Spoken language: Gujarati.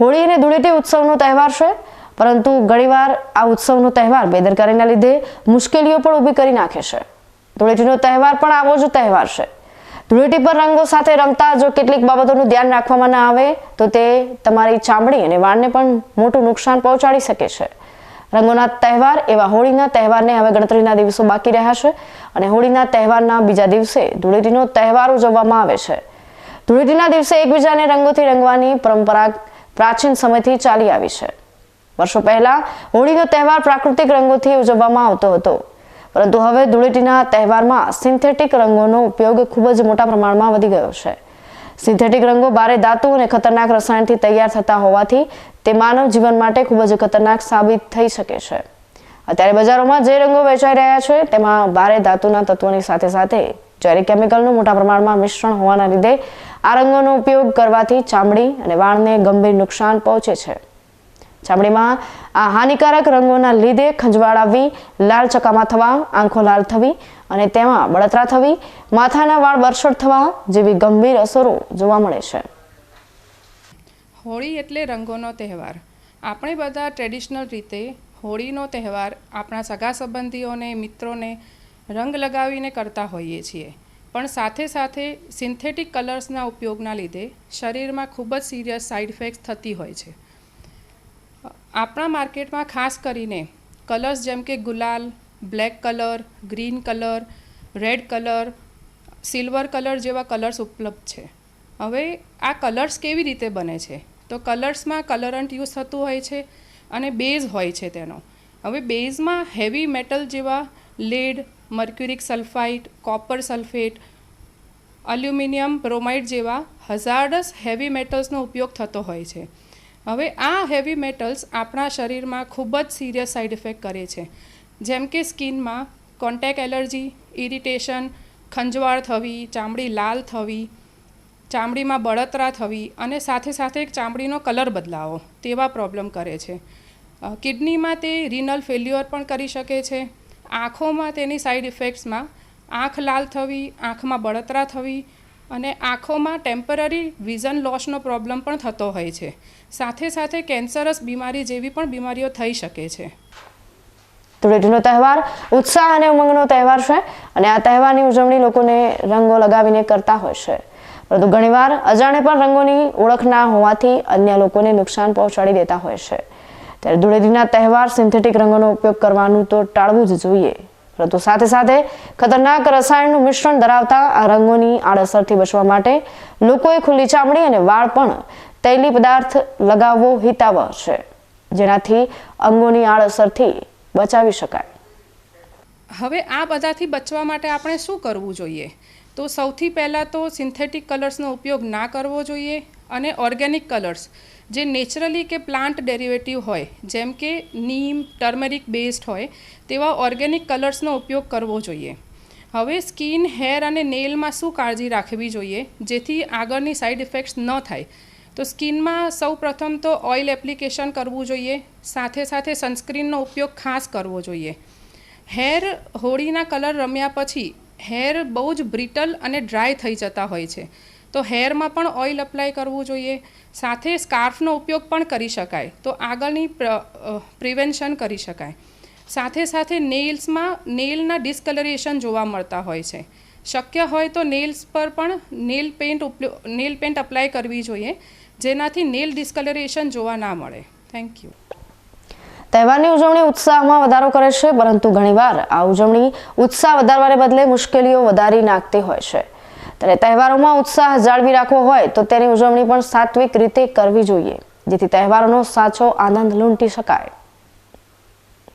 હોળી અને ધૂળેટી ઉત્સવનો તહેવાર છે, પરંતુ ઘણીવાર આ ઉત્સવનો તહેવાર બેદરકારીના લીધે મુશ્કેલીઓ પણ ઊભી કરી નાખે છે. ધૂળેટીનો તહેવાર પણ આવો જ તહેવાર છે. ધૂળેટી પર રંગો સાથે રમતા જો કેટલીક બાબતોનું ધ્યાન રાખવામાં ના આવે, તો તે તમારી ચામડી અને વાળને પણ મોટું નુકસાન પહોંચાડી શકે છે. રંગોના તહેવાર એવા હોળીના તહેવારને હવે ગણતરીના દિવસો બાકી રહ્યા છે અને હોળીના તહેવારના બીજા દિવસે ધૂળેટીનો તહેવાર ઉજવવામાં આવે છે. ધૂળેટીના દિવસે એકબીજાને રંગોથી રંગવાની પરંપરા પ્રાચીન સમયથી ચાલી આવી છે. વર્ષો પહેલા હોળીનો તહેવાર પ્રાકૃતિક રંગોથી ઉજવવામાં આવતો હતો. પરંતુ હવે ધૂળેટીના તહેવારમાં સિન્થેટિક રંગોનો ઉપયોગ ખૂબ જ મોટા પ્રમાણમાં વધી ગયો છે. સિન્થેટિક રંગો ભારે ધાતુ અને ખતરનાક રસાયણથી તૈયાર થતા હોવાથી તે માનવ જીવન માટે ખૂબ જ ખતરનાક સાબિત થઈ શકે છે. અત્યારે બજારોમાં જે રંગો વેચાઈ રહ્યા છે, તેમાં ભારે ધાતુના તત્વોની સાથે સાથે જ્યારે કેમિકલનું મોટા પ્રમાણમાં મિશ્રણ હોવાના લીધે આ રંગોનો ઉપયોગ કરવાથી ચામડી અને વાળને ગંભીર નુકસાન પહોંચે છે. ચામડીમાં આ હાનિકારક રંગોના લીધે ખંજવાળ આવવી લાલ ચકામા થવા, આંખો લાલ થવી અને તેમાં બળતરા થવી, માથાના વાળ બરછટ થવા જેવી ગંભીર અસરો જોવા મળે છે. હોળી એટલે રંગોનો તહેવાર. આપણે બધા ટ્રેડિશનલ રીતે હોળીનો તહેવાર આપણા સગા સંબંધીઓને, મિત્રોને રંગ લગાવીને કરતા હોઈએ છીએ. પણ સાથે સાથે સિન્થેટિક કલર્સના ઉપયોગના લીધે શરીરમાં ખૂબ જ સિરિયસ સાઇડ ઇફેક્ટ થતી હોય છે. આપણા માર્કેટમાં ખાસ કરીને કલર્સ જેમ કે ગુલાલ black colour green colour red colour silver colour જેવા કલર્સ ઉપલબ્ધ છે. હવે આ કલર્સ કેવી રીતે બને છે? તો કલર્સમાં કલરન્ટ યુઝ થતું હોય છે અને બેઝ હોય છે તેનો. હવે બેઝમાં હેવી મેટલ જેવા lead mercuric sulphite copper sulphate, aluminium bromide જેવા હઝાર્ડસ હેવી મેટલ્સનો ઉપયોગ થતો હોય છે. હવે આ હેવી મેટલ્સ આપણા શરીરમાં ખૂબ જ સિરિયસ સાઇડ ઇફેક્ટ કરે છે. જેમ કે સ્કિનમાં કોન્ટેક એલર્જી, ઇરિટેશન, ખંજવાળ થવી, ચામડી લાલ થવી, ચામડીમાં બળતરા થવી અને સાથે સાથે ચામડીનો કલર બદલાવો તેવા પ્રોબ્લેમ કરે છે. કિડનીમાં તે રિનલ ફેલ્યુઅર પણ કરી શકે છે. આંખોમાં તેની સાઇડ ઇફેક્ટ્સમાં આંખ લાલ થવી, આંખમાં બળતરા થવી અને આંખોમાં ટેમ્પરરી વિઝન લોસનો પ્રોબ્લેમ પણ થતો હોય છે. સાથે સાથે કેન્સરસ બીમારી જેવી પણ બીમારીઓ થઈ શકે છે. ધૂળેટીનો તહેવાર ઉત્સાહ અને ઉમંગનો તહેવાર છે અને આ તહેવારની ઉજવણી લોકોને રંગો લગાવીને કરતા હોય છે. પરંતુ ઘણીવાર અજાણે પણ રંગોની ઓળખ ના હોવાથી અન્ય લોકોને નુકસાન પહોંચાડી દેતા હોય છે. ત્યારે ધૂળેટીના તહેવાર સિન્થેટિક રંગોનો ઉપયોગ કરવાનું તો ટાળવું જ જોઈએ. પરંતુ સાથે સાથે ખતરનાક રસાયણનું મિશ્રણ ધરાવતા આ રંગોની આડઅસરથી બચવા માટે લોકોએ ખુલ્લી ચામડી અને વાળ પણ તૈલી પદાર્થ લગાવવો હિતાવહ છે, જેનાથી અંગોની આડઅસરથી બચાવી શકાય. હવે આ બધાથી બચવા માટે આપણે શું કરવું જોઈએ? તો સૌથી પહેલાં તો સિન્થેટિક કલર્સનો ઉપયોગ ના કરવો જોઈએ. અને ઓર્ગેનિક કલર્સ, જે નેચરલી કે પ્લાન્ટ ડેરિવેટિવ હોય, જેમ કે નીમ, ટર્મરિક બેઝડ હોય, તેવા ઓર્ગેનિક કલર્સનો ઉપયોગ કરવો જોઈએ. હવે સ્કિન, હેર અને નેલમાં શું કાળજી રાખવી જોઈએ, જેથી આગળની સાઇડ ઇફેક્ટ્સ ન થાય? તો સ્કિનમાં સૌ પ્રથમ તો ઓઇલ એપ્લિકેશન કરવું જોઈએ, સાથે સાથે સનસ્ક્રીનનો ઉપયોગ ખાસ કરવો જોઈએ. હેર હોળીના કલર રમ્યા પછી, હેર બહુ જ બ્રિટલ અને ડ્રાય થઈ જતા હોય છે. તો હેરમાં પણ ઓઇલ અપ્લાય કરવું જોઈએ. સાથે સ્કાર્ફનો ઉપયોગ પણ કરી શકાય. તો આગળની પ્રિવેન્શન કરી શકાય. સાથે સાથે નેલ્સમાં નેલના ડિસ્કલરેશન જોવા મળતા હોય છે. શક્ય હોય તો નેલ્સ પર પણ nail paint nail paint apply કરવી જોઈએ, જેનાથી નેલ ડિસ્કલરેશન જોવા ના મળે. થેન્ક યુ તહેવારની ઉજવણી ઉત્સાહમાં વધારો કરે છે, પરંતુ ઘણીવાર આ ઉજવણી ઉત્સાહ વધારવાને બદલે મુશ્કેલીઓ વધારી નાખતી હોય છે. ત્યારે તહેવારોમાં ઉત્સાહ જાળવી રાખવો હોય તો તેની ઉજવણી પણ સાત્વિક રીતે કરવી જોઈએ, જેથી તહેવારોનો સાચો આનંદ લૂંટી શકાય.